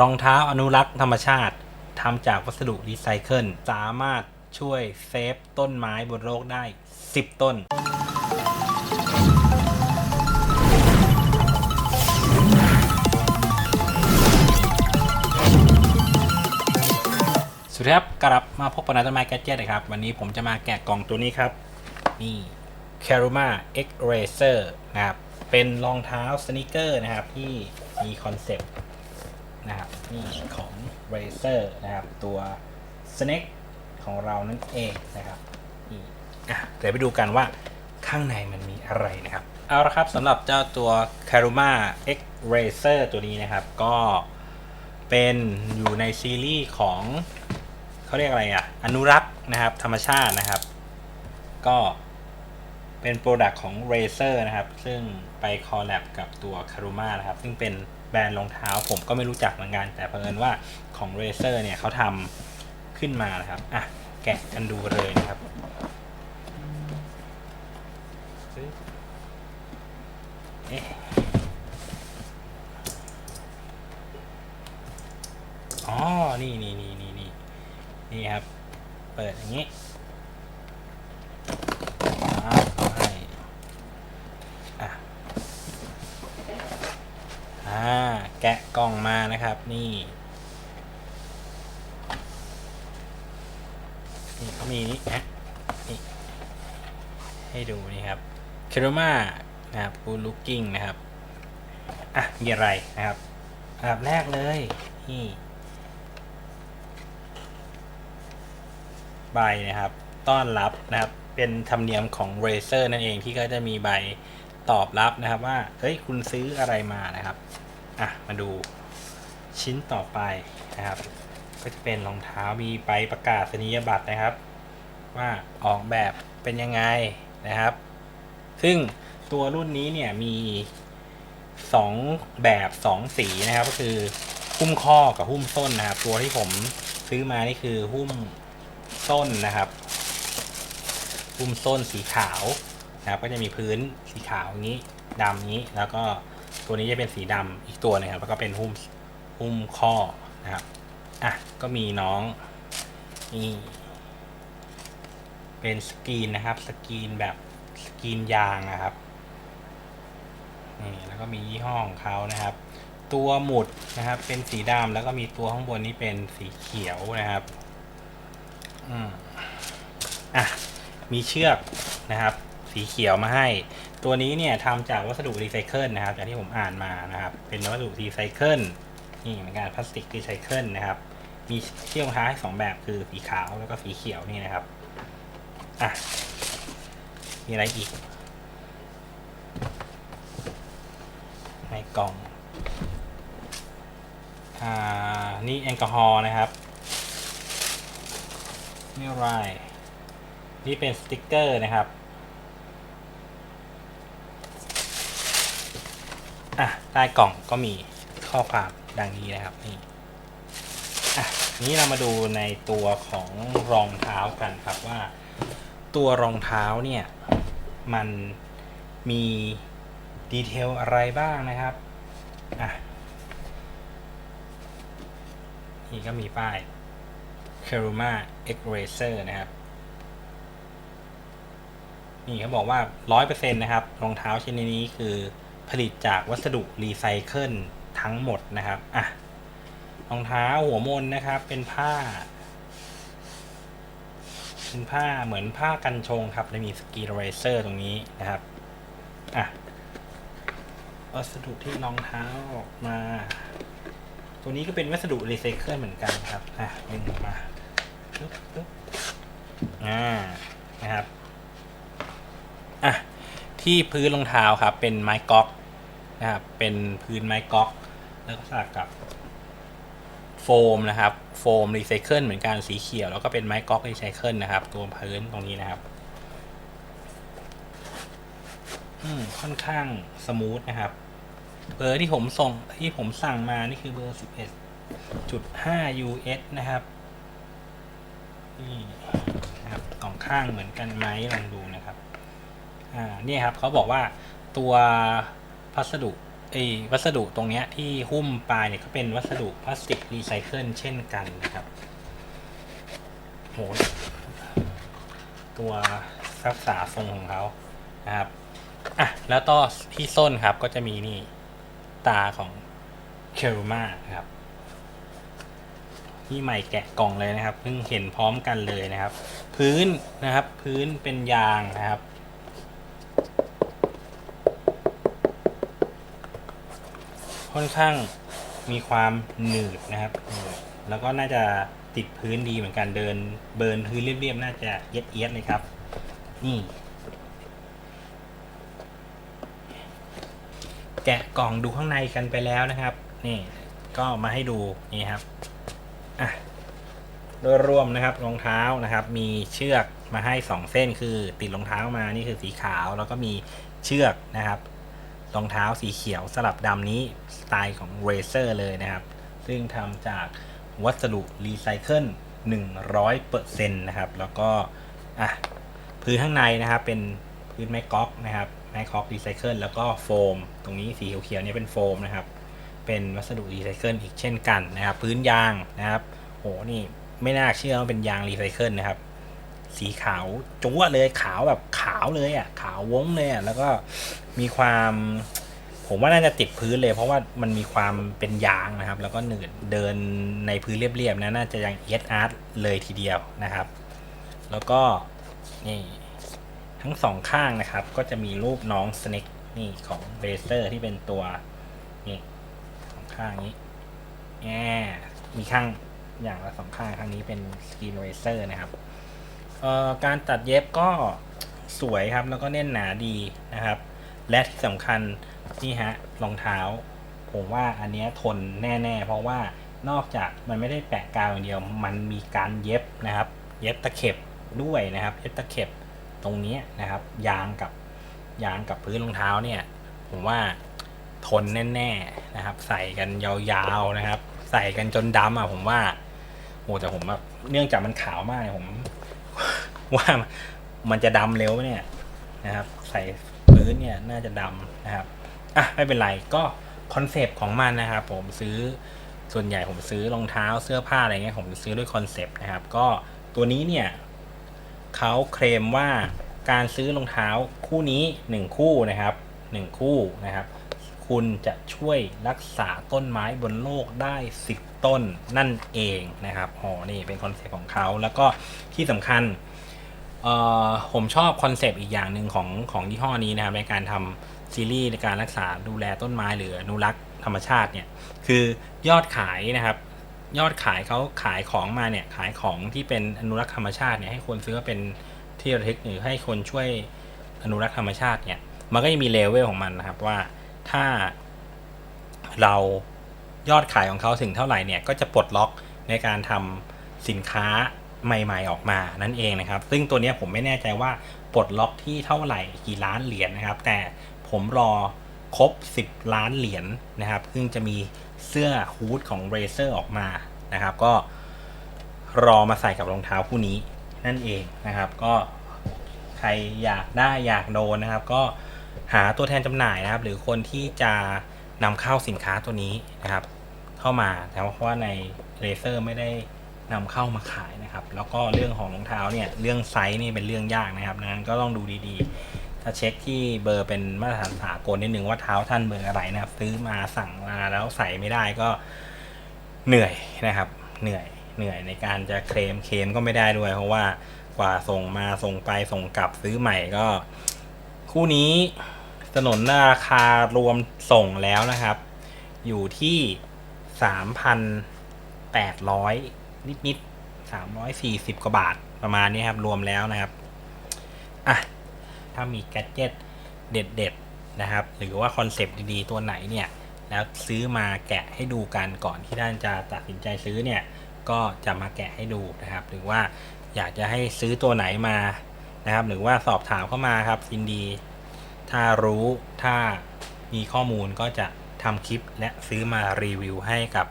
รองเท้าอนุรักษ์ธรรมชาติทำจากวัสดุรีไซเคิลสามารถช่วยเซฟต้นไม้บนโลกได้ 10 ต้นสวัสดีครับกลับมาพบกับนายต้นไม้แกเจ็ตนะครับ วันนี้ผมจะมาแกะกล่องตัวนี้ครับ นี่ c a r u m a X Racer นะครับ เป็นรองเท้าสนิเกอร์นะครับ ที่มีคอนเซปต์ นะครับนี่ของ Racer นะครับตัว Snake ของเรานั่นเองนะครับนี่อะเดี๋ยวไปดูกันว่าข้างในมันมีอะไรนะครับ เอาละครับสำหรับเจ้าตัว c a r u m a X Racer ตัวนี้นะครับก็เป็นอยู่ในซีรีส์ของเขาเรียกอะไรอะอนุรักษ์นะครับ ธรรมชาตินะครับ ก็เป็นโปรดักต์ของ Razer นะครับ ซึ่งไปคอลแลบกับตัว k a r u m a นะครับ ซึ่งเป็น บรนด์รองเท้า ผมก็ไม่รู้จักเหมือนกัน แต่เพิ่นว่าของ Razer เนี่ยเขาทำขึ้นมานะครับ อะ แกะกันดูเลยนะครับปึ๊บเอ๊ะอ๋อ นี่นี่นี่นี่นี่นี่ครับ เปิดอย่างนี้ปั๊บเอาให้อะอ่า แกะกล่องมา นี่ นี่เขามีนี่นะนี่ ให้ดูนี่ครับเคโรมานะครับ Good Looking นะครับ อะมีอะไรนะครับอันดับแรกเลย นี่ใบนะครับ ต้อนรับนะครับ เป็นธรรมเนียมของ Razer นั่นเองที่ก็จะมีใบตอบรับนะครับว่า เฮ้ย คุณซื้ออะไรมานะครับ อะ มาดู ชิ้นต่อไปนะครับ ก็จะเป็นรองเท้ามีใบประกาศนียบัตรนะครับ ว่าออกแบบเป็นยังไงนะครับ ซึ่งตัวรุ่นนี้เนี่ยมีสองแบบสองสีนะครับก็คือหุ้มข้อกับหุ้มส้นนะครับ ตัวที่ผมซื้อมานี่คือหุ้มส้นนะครับ หุ้มส้นสีขาวนะครับ ก็จะมีพื้นสีขาวนี้ดำนี้ แล้วก็ตัวนี้จะเป็นสีดำอีกตัวหนึงครับแล้วก็เป็นหุ้ม หุ้มข้อนะครับ อะ ก็มีน้อง นี่ เป็นสกรีนนะครับ สกรีนแบบสกรีนยางนะครับ นี่แล้วก็มียี่ห้อของเขานะครับ ตัวหมุดนะครับ เป็นสีดำแล้วก็มีตัวข้างบนนี้เป็นสีเขียวนะครับ อืมอะ มีเชือกนะครับสีเขียวมาให้ ตัวนี้เนี่ยทำจากวัสดุรีไซเคิลนะครับ จากที่ผมอ่านมานะครับ เป็นวัสดุรีไซเคิล นี่เหมือนกันพลาสติกรีไซเคิลนะครับ มีเชือกรองเท้าให้สองแบบคือสีขาวแล้วก็สีเขียวนี่นะครับอะมีอะไรอีก ในกล่องอ่านี่แอลกอฮอล์นะครับนี่ไรนี่เป็นสติกเกอร์นะครับอะใต้กล่องก็มี ข้อความดังนี้นะครับนี่อะนี้เรามาดูในตัวของรองเท้ากันครับว่า ตัวรองเท้าเนี่ยมันมีดีเทลอะไรบ้างนะครับอะนี่ก็มีป้าย k a r u m a X Racer นะครับ นี่เขาบอกว่า 100%นะครับ รองเท้าชนิดนี้คือผลิตจากวัสดุรีไซเคิล ทั้งหมดนะครับอะรองเท้าหัวมนนะครับ เป็นผ้า เป็นผ้าเหมือนผ้ากันชงครับและมีสกีเรเซอร์ตรงนี้นะครับอะวัสดุที่รองเท้าออกมา ตัวนี้ก็เป็นวัสดุรีไซเคิลเหมือนกันครับอะดึงออกมาปึ๊บปึ๊บอ่านะครับอะที่พื้นรองเท้าครับ เป็นไม้ก๊อกนะครับ เป็นพื้นไม้ก๊อก ล้วก็สลักกับโฟมนะครับ โฟมรีไซเคิลเหมือนกันสีเขียว แล้วก็เป็นไม้ก๊อกรีไซเคิลนะครับ ตัวพื้นตรงนี้นะครับอืมค่อนข้างสมูทนะครับ เบอร์ที่ผมส่งที่ผมสั่งมานี่คือเบอร์11.5 US นะครับนี่นะครับกล่องข้างเหมือนกันไหมลองดูนะครับ อ่าเนี่ยครับเขาบอกว่าตัวพัสดุ ไอ้วัสดุตรงเนี้ยที่หุ้มปลายเนี่ยก็เป็นวัสดุพลาสติกรีไซเคิลเช่นกันนะครับโหตัวรักษาทรงของเขานะครับอะแล้วก็ที่ส้นครับก็จะมีนี่ตาของเคลมาครับที่ใหม่แกะกล่องเลยนะครับเพิ่งเห็นพร้อมกันเลยนะครับ พื้นนะครับ พื้นเป็นยางนะครับ ค่อนข้างมีความหนืดนะครับ แล้วก็น่าจะติดพื้นดีเหมือนกันเดินเบิร์นพื้นเรียบๆน่าจะเอียดเอียดๆเลยครับ นี่ แกะกล่องดูข้างในกันไปแล้วนะครับ นี่ก็มาให้ดูนี่ครับอะโดยรวมนะครับรองเท้านะครับ มีเชือกมาให้สองเส้นคือติดรองเท้ามานี่คือสีขาว แล้วก็มีเชือกนะครับ รองเท้าสีเขียวสลับดำนี้สไตล์ของ r a z e r เลยนะครับ ซึ่งทำจากวัสดุรีไซเคิล100%นะครับ แล้วก็อะพื้นข้างในนะครับเป็นพื้นไม้ก๊อกนะครับไม้ก๊อกรีไซเคิลแล้วก็โฟม ตรงนี้สีเขียวๆนี่เป็นโฟมนะครับ เป็นวัสดุรีไซเคิลอีกเช่นกันนะครับ พื้นยางนะครับโหนี่ไม่น่าเชื่อว่าเป็นยางรีไซเคิลนะครับ สีขาวจั๊วเลยขาวแบบขาวเลยอะขาววงเลยอะแล้วก็มีความ ผมว่าน่าจะติดพื้นเลย เพราะว่ามันมีความเป็นยางนะครับ แล้วก็หนืดเดินในพื้นเรียบๆนะน่าจะยังเอสอาร์ตเลยทีเดียวนะครับ แล้วก็นี่ทั้งสองข้างนะครับ ก็จะมีรูปน้องสเน็กนี่ของเบเซอร์ที่เป็นตัวนี่สองข้างนี้แง่มีข้างอย่างละสองข้างข้างนี้เป็นสกรีนเรเซอร์นะครับ การตัดเย็บก็สวยครับแล้วก็แน่นหนาดีนะครับ และที่สำคัญนี่ฮะรองเท้า ผมว่าอันนี้ทนแน่ๆ เพราะว่านอกจากมันไม่ได้แปะกาวอย่างเดียว มันมีการเย็บนะครับ เย็บตะเข็บด้วยนะครับเย็บตะเข็บตรงนี้นะครับ ยางกับยางกับพื้นรองเท้าเนี่ย ผมว่าทนแน่ๆนะครับ ใส่กันยาวๆนะครับ ใส่กันจนดำอะผมว่าโอ้แต่ผมแบบเนื่องจากมันขาวมากเนี่ยผม ว่ามันจะดำเร็วไหมเนี่ยนะครับ ใส่พื้นเนี่ยน่าจะดำนะครับอะไม่เป็นไรก็คอนเซปต์ของมันนะครับ ผมซื้อส่วนใหญ่ผมซื้อรองเท้าเสื้อผ้าอะไรเงี้ยผมซื้อด้วยคอนเซปต์นะครับ ก็ตัวนี้เนี่ยเขาเคลมว่าการซื้อรองเท้าคู่นี้หนึ่งคู่นะครับหนึ่งคู่นะครับ คุณจะช่วยรักษาต้นไม้บนโลกได้ 10 ต้นนั่นเองนะครับอ๋อนี่เป็นคอนเซปต์ของเขาแล้วก็ที่สำคัญ เอ่อผมชอบคอนเซปต์อีกอย่างหนึ่งของของยี่ห้อนี้นะครับในการทำซีรีส์ในการรักษาดูแลต้นไม้หรืออนุรักษ์ธรรมชาติเนี่ยคือยอดขายนะครับ ยอดขายเขาขายของมาเนี่ยขายของที่เป็นอนุรักษ์ธรรมชาติเนี่ยให้คนซื้อเป็นที่ระลึกหรือให้คนช่วยอนุรักษ์ธรรมชาติเนี่ยมันก็จะมีเลเวลของมันนะครับว่าถ้าเรายอดขายของเขาถึงเท่าไหร่เนี่ยก็จะปลดล็อกในการทำสินค้า ใหม่ ๆ ออกมานั่นเองนะครับ ซึ่งตัวนี้ผมไม่แน่ใจว่าปลดล็อกที่เท่าไหร่กี่ล้านเหรียญนะครับ แต่ผมรอครบ 10 ล้านเหรียญนะครับ ซึ่งจะมีเสื้อฮูดของ r a z e r ออกมานะครับ ก็รอมาใส่กับรองเท้าคู่นี้นั่นเองนะครับ ก็ใครอยากได้อยากโดนนะครับ ก็หาตัวแทนจำหน่ายนะครับ หรือคนที่จะนำเข้าสินค้าตัวนี้นะครับ เข้ามาแต่เพราะว่าในเลเซอร์ไม่ได้ นำเข้ามาขายนะครับ แล้วก็เรื่องของรองเท้าเนี่ยเรื่องไซส์นี่เป็นเรื่องยากนะครับดังนั้นก็ต้องดูดีๆ ถ้าเช็คที่เบอร์เป็นมาตรฐานสากลนิดนึงว่าเท้าท่านเบอร์อะไรนะครับ ซื้อมาสั่งมาแล้วใส่ไม่ได้ก็เหนื่อยนะครับ เหนื่อยเหนื่อยในการจะเคลมเคลมก็ไม่ได้ด้วย เพราะว่ากว่าส่งมาส่งไปส่งกลับซื้อใหม่ก็ คู่นี้สนนราคารวมส่งแล้วนะครับ อยู่ที่สามพันแปดร้อย นิดนิดสามร้อยสี่สิบกว่าบาทประมาณนี้ครับ รวมแล้วนะครับ อะ ถ้ามีแกดเจิตเด็ดๆนะครับ หรือว่าคอนเซปต์ดีๆ ตัวไหนเนี่ย แล้วซื้อมาแกะให้ดูกันก่อนที่ท่านจะตัดสินใจซื้อเนี่ย ก็จะมาแกะให้ดูนะครับ หรือว่าอยากจะให้ซื้อตัวไหนมานะครับ หรือว่าสอบถามเข้ามาครับยินดี ถ้ารู้ถ้ามีข้อมูลก็จะทำคลิปและซื้อมารีวิวให้กับ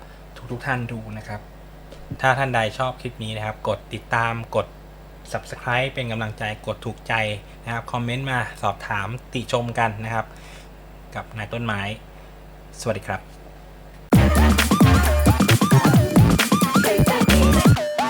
ทุกๆทท่านดูนะครับ ถ้าท่านใดชอบคลิปนี้นะครับ กดติดตามกด subscribe เป็นกำลังใจกดถูกใจนะครับคอมเมนต์มาสอบถามติชมกันนะครับ กับนายต้นไม้ สวัสดีครับ